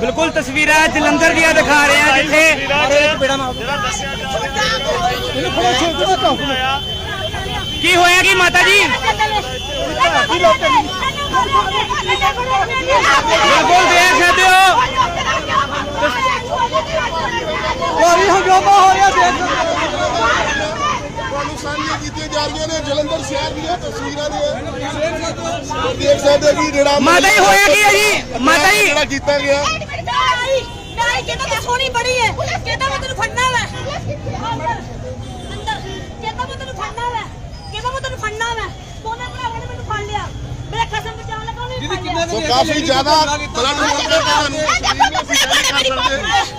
ਬਿਲਕੁਲ ਤਸਵੀਰਾਂ ਜਲੰਧਰ ਦੀਆਂ ਦਿਖਾ ਰਹੇ ਆ ਜਿੱਥੇ ਕੀ ਹੋਇਆ ਕੀ ਮਾਤਾ ਜੀ ਬਿਲਕੁਲ ਦੇਖ ਸਕਦੇ ਹੋ ਭਾਰੀ ਹੰਗਾਮਾ ਹੋ ਰਿਹਾ ਦੇਖ ਤੁਹਾਨੂੰ ਸਾਹਮਣੇ ਕੀਤੀਆਂ ਜਾ ਰਹੀਆਂ ਨੇ ਜਲੰਧਰ ਸ਼ਹਿਰ ਦੀਆਂ ਤਸਵੀਰਾਂ ਨੇ ਦੇਖ ਸਕਦੇ ਹੋ ਕਿ ਜਿਹੜਾ ਮਾਤਾ ਜੀ ਹੋਇਆ ਕੀ ਹੈ ਜੀ ਮਾਤਾ ਜੀ ਜਿਹੜਾ ਕੀਤਾ ਗਿਆ ਨਹੀਂ ਕਹਿੰਦਾ ਤਾਂ ਸੋਹਣੀ ਬੜੀ ਹੈ ਕਹਿੰਦਾ ਮੈਂ ਤੈਨੂੰ ਫੜਨਾ ਵਾ ਅੰਦਰ ਕਹਿੰਦਾ ਮੈਂ ਤੈਨੂੰ ਫੜਨਾ ਵਾ ਕਹਿੰਦਾ ਮੈਂ ਤੈਨੂੰ ਫੜਨਾ ਵਾ ਦੋਨੇ ਭਰਾਵਾਂ ਨੇ ਮੈਨੂੰ ਫੜ ਲਿਆ ਮੇਰਾ ਕਸਮ ਬਚਾਉਣ ਲੱਗਾ ਉਹਨੇ ਫੜ ਕਿੰਨੇ ਲਿਆ ਕਾਫੀ ਜ਼ਿਆਦਾ ਬਲੱਡ ਮੌਕੇ ਤੁਹਾਨੂੰ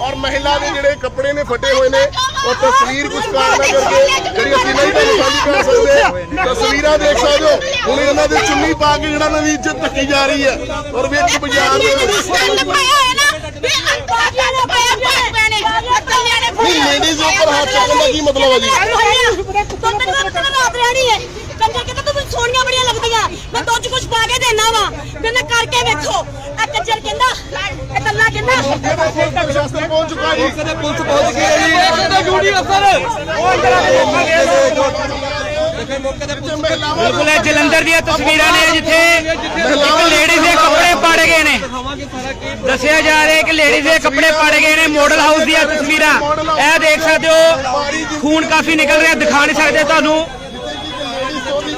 ਔਰ ਮਹਿਲਾ ਦੇ ਜਿਹੜੇ ਕੱਪੜੇ ਨੇ ਫਟੇ ਹੋਏ ਨੇ, ਉਹ ਤਸਵੀਰ ਕੁਝ ਕਾਰਨ ਕਰਕੇ ਜਿਹੜੀ ਅਸੀਂ ਨਹੀਂ ਤੁਹਾਨੂੰ ਸਾਂਝੀ ਕਰ ਸਕਦੇ ਤਸਵੀਰਾਂ ਦੇਖ ਸਕਦੇ ਹੋ। ਹੁਣ ਇਹਨਾਂ ਦੇ ਚੁੰਨੀ ਪਾ ਕੇ ਜਿਹੜਾ ਨਵੀਂ ਇੱਜ਼ਤ ਧੱਕੀ ਜਾ ਰਹੀ ਹੈ। ਔਰ ਵਿੱਚ ਬਾਜ਼ਾਰ ਦੇ ਨਹੀਂ ਲੇਡੀਜ਼ ਉੱਪਰ ਹੱਥ ਚੱਕਣ ਦਾ ਕੀ ਮਤਲਬ ਹੈ ਜੀ? ਸੋਹਣੀਆਂ ਬੜੀਆਂ ਲੱਗਦੀਆਂ। ਮੈਂ ਦੁੱਧ ਕੁਝ ਪਾ ਕੇ ਦੇਣਾ ਵਾ। ਕਹਿੰਦਾ ਕਰਕੇ ਵੇਖੋ। ਆ ਕੱਜਰ ਕਹਿੰਦਾ ਇਹ ਕੱਲਾ ਕਹਿੰਦਾ। ਸ਼ਾਸਤਰ ਪਹੁੰਚ ਚੁੱਕਾ ਜੀ ਕਦੇ ਪੁਲਿਸ ਪਹੁੰਚ ਗਈ ਹੈ ਜੀ ਕਦੇ ਡਿਊਟੀ ਅਫਸਰ ਦੇਖੇ ਮੌਕੇ ਤੇ ਪੁਲਿਸ ਬਿਲਕੁਲ ਇਹ ਜਲੰਧਰ ਦੀਆਂ ਤਸਵੀਰਾਂ ਨੇ ਜਿੱਥੇ ਇੱਕ ਲੇਡੀਜ਼ ਦੇ ਕੱਪੜੇ ਪਾੜੇ ਗਏ ਨੇ। ਦੱਸਿਆ ਜਾ ਰਿਹਾ ਹੈ ਕਿ ਲੇਡੀਜ਼ ਦੇ ਕੱਪੜੇ ਪਾੜੇ ਗਏ ਨੇ ਮਾਡਲ ਹਾਊਸ ਦੀਆਂ ਤਸਵੀਰਾਂ। ਇਹ ਦੇਖ ਸਕਦੇ ਹੋ ਖੂਨ ਕਾਫੀ ਨਿਕਲ ਰਿਹਾ ਦਿਖਾ ਨਹੀਂ ਸਕਦੇ ਤੁਹਾਨੂੰ।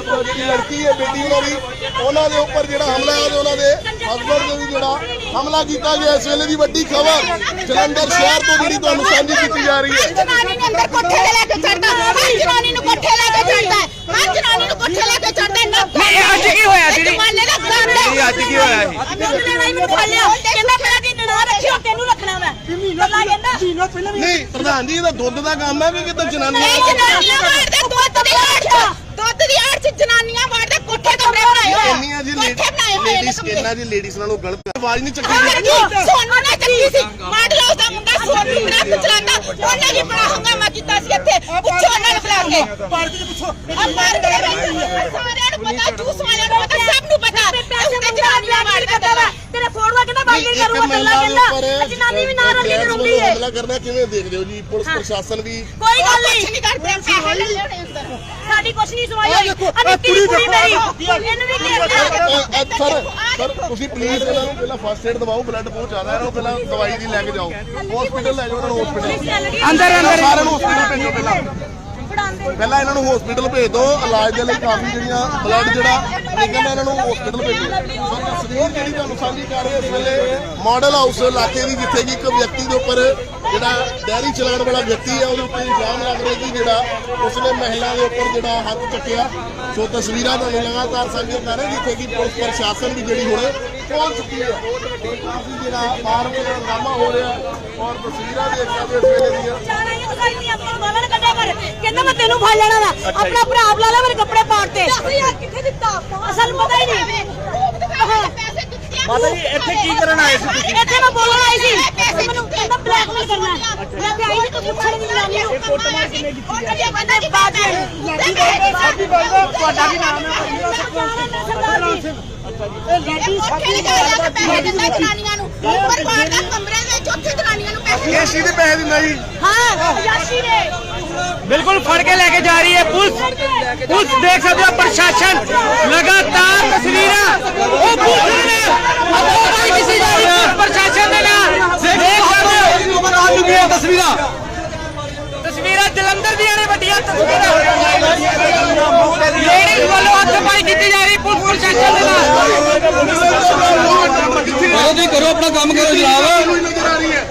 ਤੋਂ ਜਿਹੜੀ ਲੜਕੀ ਹੈ ਬੇਟੀ ਉਹਨਾਂ ਦੀ ਉਹਨਾਂ ਦੇ ਉੱਪਰ ਜਿਹੜਾ ਹਮਲਾ ਹੈ ਉਹਨਾਂ ਦੇ ਹਸਬੰਦ ਦੇ ਵੀ ਜਿਹੜਾ ਹਮਲਾ ਕੀਤਾ ਗਿਆ ਇਸ ਵੇਲੇ ਦੀ ਵੱਡੀ ਖਬਰ ਜਲੰਧਰ ਸ਼ਹਿਰ ਤੋਂ ਜਿਹੜੀ ਤੁਹਾਨੂੰ ਸਾਂਝੀ ਕੀਤੀ ਜਾ ਰਹੀ ਹੈ ਜਨਾਨੀ ਨੇ ਅੰਦਰ ਕੋਠੇ ਤੇ ਲੈ ਕੇ ਚੜਦਾ ਹਰ ਜਨਾਨੀ ਨੂੰ ਕੋਠੇ ਲੈ ਕੇ ਚੜਦਾ ਹਰ ਜਨਾਨੀ ਨੂੰ ਕੋਠੇ ਲੈ ਕੇ ਚੜਦਾ ਨਾ ਨਹੀਂ, ਇਹ ਅੱਜ ਕੀ ਹੋਇਆ ਦੀਦੀ? ਜਮਾਨੇ ਦਾ ਗੰਦ ਹੈ ਇਹ ਅੱਜ ਕੀ ਹੋਇਆ ਇਹ? ਦੁੱਧ ਲੈਣਾ ਹੀ ਮੈਨੂੰ ਫੜ ਲਿਆ ਕਹਿੰਦਾ ਮੇਰਾ ਦੀ ਨਣਾ ਰੱਖਿਓ ਤੈਨੂੰ ਰੱਖਣਾ ਮੈਂ ਕੱਲਾ ਕਹਿੰਦਾ ਨਹੀਂ ਪ੍ਰਧਾਨ ਜੀ ਇਹਦਾ ਦੁੱਧ ਦਾ ਕੰਮ ਹੈ ਕਿ ਕਿਤੇ ਜਨਾਨੀਆਂ ਦੁੱਧ ਦੀ ਆੜ ਚ ਦੁੱਧ ਦੀ ਆੜ ਚ ਜਨਾਨੀਆਂ ਵਾੜਦੇ ਕੋਠੇ ਕਮਰੇ ਬਣਾਏ ਹੋਏ ਆ। ਇੰਨੀਆਂ ਜੀ ਕੋਠੇ ਬਣਾਏ ਹੋਏ ਨੇ ਲੇਡੀਜ਼ ਕਮਰੇ। ਇਹਨਾਂ ਦੀ ਲੇਡੀਜ਼ ਨਾਲੋਂ ਗਲਤ ਆਵਾਜ਼ ਨਹੀਂ ਚੱਕੀ। ਕੀ? ਸੋਨੂੰ ਨੇ ਚੱਕੀ ਸੀ। ਮਾਡਲ ਹਾਊਸ ਦਾ ਮੁੰਡਾ ਸੋਨੂੰ ਟਰੱਕ ਚਲਾਉਂਦਾ ਉਹਨੇ ਵੀ ਬੜਾ ਹੰਗਾਮਾ ਕੀਤਾ ਸੀ ਇੱਥੇ। ਪੁੱਛੋ ਉਹਨਾਂ ਨੂੰ ਬੁਲਾ ਕੇ। ਪਾਰਕ ਦੇ ਪੁੱਛੋ ਆ ਪਾਰਕ ਦੇ ਵਿੱਚ ਸਾਰਿਆਂ ਨੂੰ ਪਤਾ ਜੂਸ ਵਾਲਿਆਂ ਨੂੰ ਪਤਾ ਸਭ ਨੂੰ ਪਤਾ। ਪੈਸੇ ਤੇ ਜਨਾਨੀਆਂ ਵਾੜ ਕਰਦਾ ਵਾ ਤੇਰੇ ਫੋਟੋਆਂ ਕਹਿੰਦਾ ਬਾਲੀ ਇੱਕ ਕਰੂਗਾ ਦੇ ਕਹਿੰਦਾ ਉੱਪਰ ਆ ਜਨਾਨੀ ਵੀ ਨਾਲ ਰਲੀ ਹੈ ਹਮਲਾ ਕਰਨਾ ਕਿਵੇਂ ਦੇਖਦੇ ਹੋ ਜੀ? ਪੁਲਿਸ ਪ੍ਰਸ਼ਾਸਨ ਵੀ ਕੋਈ ਗੱਲ ਨਹੀਂ। ਨਹੀਂ ਕਰਦੇ ਪੈਸੇ ਲੈ ਲੈਣੇ ਅੰਦਰ। ਸਾਡੀ ਕੁਛ ਨਹੀਂ ਸੁਣਾਈ ਹੋਈ। ਆ ਨਿੱਕੀ ਕੁੜੀ ਮੇਰੀ ਇਹਨੂੰ ਵੀ ਅ- ਅ- ਘੇਰ ਸਰ ਸਰ ਤੁਸੀਂ ਪਲੀਜ਼ ਇਹਨਾਂ ਨੂੰ ਪਹਿਲਾਂ ਫਸਟ ਏਡ ਦਵਾਓ ਬਲੱਡ ਪਹੁੰਚਾ ਦੇ ਰਹੋ ਪਹਿਲਾਂ ਦਵਾਈ ਦੀ ਲੈ ਕੇ ਜਾਓ। ਹਸਪੀਟਲ ਲੈ ਜਾਓ ਇਹਨਾਂ ਨੂੰ ਹਸਪੀਟਲ ਅੰਦਰ ਅੰਦਰ। ਸਾਰਿਆਂ ਨੂੰ ਹਸਪੀਟਲ ਭੇਜੋ ਪਹਿਲਾਂ ਫੜਾਉਂਦੇ ਪਹਿਲਾਂ ਇਹਨਾਂ ਨੂੰ ਹਸਪੀਟਲ ਭੇਜ ਦਿਓ। ਇਲਾਜ ਦੇ ਲਈ ਕਾਫੀ ਜਿਹੜੀਆਂ ਬਲੱਡ ਜਿਹੜਾ ਨਿਕਲਦਾ ਇਹਨਾਂ ਨੂੰ ਹਸਪੀਟਲ ਭੇਜੋ ਜਿਹੜੀ ਤੁਹਾਨੂੰ ਸਾਂਝੀ ਕਰ ਰਹੇ ਇਸ ਵੇਲੇ ਮਾਡਲ ਹਾਊਸ ਇਲਾਕੇ ਦੀ ਜਿੱਥੇ ਕਿ ਇੱਕ ਵਿਅਕਤੀ ਦੇ ਉੱਪਰ ਜਿਹੜਾ ਡੈਰੀ ਚਲਾਉਣ ਵਾਲਾ ਵਿਅਕਤੀ ਹੈ ਉਹਦੇ ਉੱਤੇ ਇਲਜ਼ਾਮ ਲੱਗ ਰਿਹਾ ਕਿ ਜਿਹੜਾ ਉਸਨੇ ਮਹਿਲਾ ਦੇ ਉੱਪਰ ਜਿਹੜਾ ਹੱਥ ਚੱਕਿਆ। ਸੋ ਤਸਵੀਰਾਂ ਤੁਹਾਨੂੰ ਲਗਾਤਾਰ ਸਾਂਝੀਆਂ ਕਰ ਰਹੇ ਜਿੱਥੇ ਕਿ ਪੁਲਿਸ ਪ੍ਰਸ਼ਾਸਨ ਵੀ ਜਿਹੜੀ ਹੁਣ ਪਹੁੰਚ ਚੁੱਕੀ ਹੈ। ਕਾਫੀ ਜਿਹੜਾ ਬਾਹਰ ਮੇਰਾ ਹੰਗਾਮਾ ਹੋ ਰਿਹਾ ਔਰ ਤਸਵੀਰਾਂ ਦੇਖ ਸਕਦੇ ਹੋ ਇਸ ਵੇਲੇ ਦੀਆਂ। ਕਹਿੰਦਾ ਮੈਂ ਤੈਨੂੰ ਫੜ ਲੈਣਾ ਵਾ ਆਪਣਾ ਭਰਾ ਬੁਲਾ ਲੈ ਮੇਰੇ ਕੱਪੜੇ ਕਿੱਥੇ ਦਿੱਤਾ ਅਸਲ ਪਤਾ ਹੀ ਨਹੀਂ। ਮਾਤਾ ਜੀ ਇੱਥੇ ਕੀ ਕਰਨ ਆਏ ਸੀ ਤੁਸੀਂ? ਇੱਥੇ ਮੈਂ ਬੋਲਣ ਆਈ ਸੀ। ਮੈਨੂੰ ਕਹਿੰਦਾ ਬਲੈਕਮੇਲ ਕਰਨਾ ਹੈ। ਮੈਂ ਤੇ ਆਈ ਸੀ ਤੁਸੀਂ ਫੜ ਨਹੀਂ ਲਾਣੀ ਨੂੰ ਫੋਟ ਮਾਰ ਕੇ ਕੀਤੀ ਉਹ ਕਦੇ ਬੰਦੇ ਬਾਤ ਲਾਡੀ ਬੰਦਾ ਤੁਹਾਡਾ ਵੀ ਨਾਮ ਹੈ ਸਰਦਾਰ ਜੀ। ਪੈਸੇ ਦਿੰਦਾ ਜਨਾਨੀਆਂ ਨੂੰ। ਉੱਪਰ ਬਾਹਰ ਕਮਰੇ ਦੇ ਚੌਥੇ ਜਨਾਨੀਆਂ ਨੂੰ ਪੈਸੇ ਇਹ ਸੀ ਦੇ ਪੈਸੇ ਦਿੰਦਾ ਜੀ। ਹਾਂ ਯਾਸ਼ੀ ਨੇ ਬਿਲਕੁਲ ਫੜ ਕੇ ਲੈ ਕੇ ਜਾ ਰਹੀ ਹੈ ਪੁਲਿਸ। ਪੁਲਿਸ ਦੇਖ ਸਕਦੇ ਹੋ ਪ੍ਰਸ਼ਾਸਨ ਲਗਾਤਾਰ ਤਸਵੀਰਾਂ। ਉਹ ਪੁਲਿਸ ਨੇ। ਅਬੋਧਾਈ ਕਿਸੇ ਜਾ ਰਹੀ ਹੈ ਪ੍ਰਸ਼ਾਸਨ ਦੇ ਨਾਲ। ਦੇਖ ਸਕਦੇ ਹੋ। ਆ ਚੁੱਕੀਆਂ ਤਸਵੀਰਾਂ ਤਸਵੀਰਾਂ ਜਲੰਧਰ ਦੀਆਂ ਨੇ ਵੱਡੀਆਂ ਤਸਵੀਰਾਂ। ਲੇਡੀਜ਼ ਵੱਲੋਂ ਹੱਥਪਾਈ ਕੀਤੀ ਜਾ ਰਹੀ ਪੁਲਿਸ ਪ੍ਰਸ਼ਾਸਨ ਦੇ ਨਾਲ। ਕਰੋ ਜੀ ਕਰੋ ਆਪਣਾ ਕੰਮ ਕਰੋ ਜਨਾਬ ਕੋਈ ਨਜ਼ਰ ਆ ਰਹੀ ਹੈ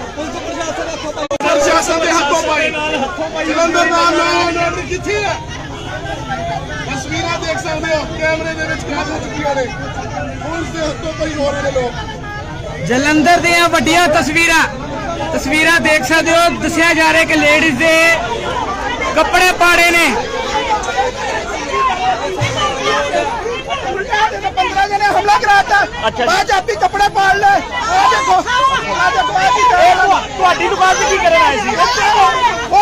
ਪ੍ਰਸ਼ਾਸਨ ਦੇ ਹੱਥੋਂ ਪਾਈ ਜਲੰਧਰ ਦਾ ਨਾਮ ਆਰਡਰ ਕਿੱਥੇ ਹੈ? ਤਸਵੀਰਾਂ ਦੇਖ ਸਕਦੇ ਹੋ ਕੈਮਰੇ ਦੇ ਵਿੱਚ ਕੈਦ ਹੋ ਚੁੱਕੀਆਂ ਨੇ ਪੁਲਿਸ ਦੇ ਹੱਥੋਂ ਪਈ ਹੋ ਰਹੇ ਨੇ ਲੋਕ। ਜਲੰਧਰ ਦੀਆਂ ਵੱਡੀਆਂ ਤਸਵੀਰਾਂ ਤਸਵੀਰਾਂ ਦੇਖ ਸਕਦੇ ਹੋ ਦੱਸਿਆ ਜਾ ਰਿਹਾ ਕਿ ਲੇਡੀਜ਼ ਦੇ ਕੱਪੜੇ ਪਾੜੇ ਨੇ। 15 ਜਣੇ ਹਮਲਾ ਕਰਾਤਾ। ਬਾਅਦ ਆਪੀ ਕੱਪੜੇ ਪਾੜ ਲੈ ਆ ਦੇਖੋ ਆ ਦੇਖੋ ਆ ਕੀ ਕਰ ਤੁਹਾਡੀ ਦੁਕਾਨ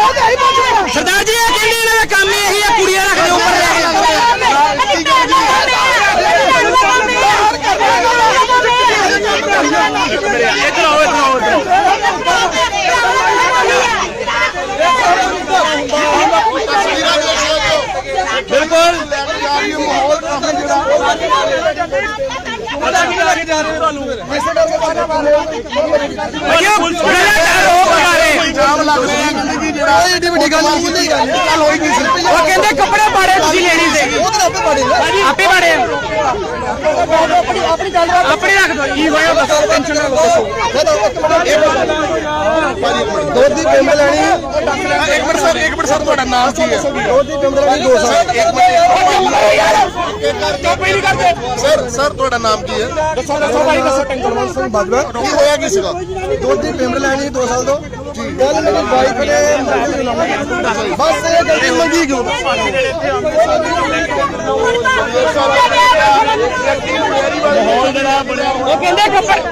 ਸਰਦਾਰ ਜੀ ਇਹ ਕਹਿੰਦੇ ਇਹਨਾਂ ਦਾ ਕੰਮ ਇਹੀ ਆ ਕੁੜੀਆਂ ਰੱਖਦੇ ਉੱਪਰ ਲੈ ਕੇ। ਇਧਰ ਆਓ ਇਧਰ ਆਓ ਬਿਲਕੁਲ। ਪਤਾ ਕੀ ਲੈ ਕੇ ਜਾ ਰਹੇ ਤੁਹਾਨੂੰ। ਇਸੇ ਕਰਕੇ ਬਾਹਰ ਮਾਰੇ ਭਈਆ ਲਗਾਤਾਰ ਉਹ ਬਗਾ ਰਹੇ ਇਲਜ਼ਾਮ ਲੱਗ ਰਹੇ ਆ ਕਹਿੰਦੇ ਕਿ ਜਿਹੜਾ ਇਹ ਏਡੀ ਵੱਡੀ ਗੱਲ ਨਹੀਂ ਹੁੰਦੀ। ਗੱਲ ਗੱਲ ਹੋਈ ਕੀ ਸੀ ਉਹ ਕਹਿੰਦੇ ਕੱਪੜੇ ਪਾੜੇ ਤੁਸੀਂ ਉਹ ਤਾਂ ਆਪੇ ਪਾੜੇ ਆਪੇ ਪਾੜੇ ਆਪਣੀ ਆਪਣੀ ਗੱਲ ਬਾਤ ਆਪਣੇ ਰੱਖ ਦੋ ਕੀ ਹੋਇਆ ਦੱਸੋ ਟੈਨਸ਼ਨ ਨਾ ਲਓ ਇੱਕ ਮਿੰਟ। ਦੁੱਧ ਦੀ ਬਿੰਬ ਲੈਣੀ ਇੱਕ ਮਿੰਟ ਸਰ ਇੱਕ ਮਿੰਟ ਸਰ ਤੁਹਾਡਾ ਨਾਮ ਕੀ ਹੈ? ਦੁੱਧ ਦੀ ਬਿੰਬ ਲੈਣੀ 200 ਇੱਕ ਮਿੰਟ ਸਰ ਸਰ ਤੁਹਾਡਾ ਨਾਮ ਕੀ ਹੈ? ਦੱਸੋ ਦੱਸੋ ਭਾਈ ਦੱਸੋ। ਟੈਨਸ਼ਨ ਸਿੰਘ ਬਾਜਵਾ। ਕੀ ਹੋਇਆ ਕੀ ਸੀਗਾ? ਦੁੱਧ ਦੀ ਬਿੰਬ ਲੈਣੀ 2 ਸਾਲ ਤੋਂ। ਕੱਲ ਮੇਰੀ ਵਾਈਫ ਨੇ ਬਸ ਇਹ ਗਲਤੀ ਮੰਗੀ ਕਿਉਂ? ਉਹ ਕਹਿੰਦੇ ਕੱਪੜੇ।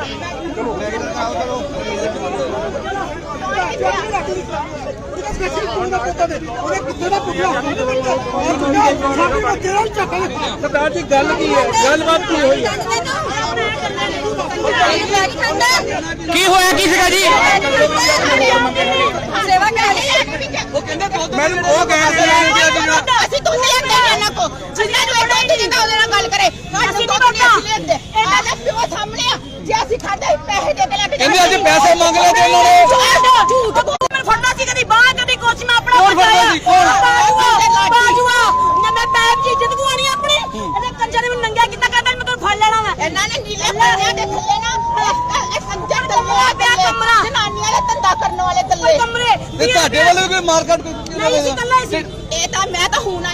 ਸਰਦਾਰ ਜੀ ਗੱਲ ਕੀ ਹੈ? ਗੱਲਬਾਤ ਕੀ ਹੋਈ? ਕੀ ਹੋਇਆ? ਕੀ ਸੀਗਾ ਜੀ? ਸੇਵਾ ਕਰਾਣੀ ਹੈ। ਉਹ ਕਹਿੰਦੇ ਮੈਡਮ ਉਹ ਕਹਿ ਰਹੇ ਨੇ ਕਿ ਅੱਜ ਨਾ- ਅਸੀਂ ਦੁੱਧ ਲੈਂਦੇ ਹਾਂ ਇਹਨਾਂ ਕੋ ਜਿੰਨਾਂ ਨੂੰ ਇਹਨਾਂ ਦੀ ਜਿੰਦਾ ਉਹਦੇ ਨਾਲ ਗੱਲ ਕਰੇ। ਅਸੀਂ ਦੁੱਧ ਨਹੀਂ ਲੈਂਦੇ। ਇਹਨਾਂ ਦਾ ਪਿਓ ਸਾਹਮਣੇ ਆ। ਜੇ ਅਸੀਂ ਖਾਦੇ ਪੈਸੇ ਦੇ ਕੇ ਲੈ ਕੇ ਕਹਿੰਦੇ ਅਸੀਂ ਪੈਸੇ ਮੰਗ ਲਏ ਤੇ ਇਹਨਾਂ ਨੇ ਝੂਠ ਬੋਲ। ਮੈਨੂੰ ਫੜਨਾ ਸੀ ਕਦੀ ਬਾਹਰ ਕਦੀ ਕੁਛ ਮੈਂ ਆਪਣਾ ਕੌਣ ਫੜਨਾ ਸੀ? ਕੌਣ? ਬਾਜੂਆ ਬਾਜੂਆ ਨਾ ਮੈਂ ਪੈਪ ਦੀ ਇੱਜ਼ਤ ਗਵਾਣੀ ਆਪਣੀ ਇਹਨੇ ਕੰਜਰ ਨੇ ਮੈਨੂੰ ਨੰਗਿਆ ਕੀਤਾ ਕਹਿੰਦਾ ਮੈਂ ਤੈਨੂੰ ਫੜ ਲੈਣਾ ਮੈਂ ਇਹਨਾਂ ਨੇ ਨੀਲੇ ਪਰਦਿਆਂ ਦੇ ਥੱਲੇ ਨਾ ਇਹ ਕੰਜਰ ਦੱਲਿਆ ਪਿਆ ਕਮਰਾ? ਜਨਾਨੀਆਂ ਦੇ ਧੰਦਾ ਕਰਨ ਵਾਲੇ ਕਮਰੇ। ਤੇ ਤੁਹਾਡੇ ਵੱਲੋਂ ਕੋਈ ਮਾਰਕਟ ਕੋਈ ਨਹੀਂ ਸੀ ਕੱਲਾ ਸੀ। ਇਹ ਤਾਂ ਮੈਂ ਤਾਂ ਹੁਣ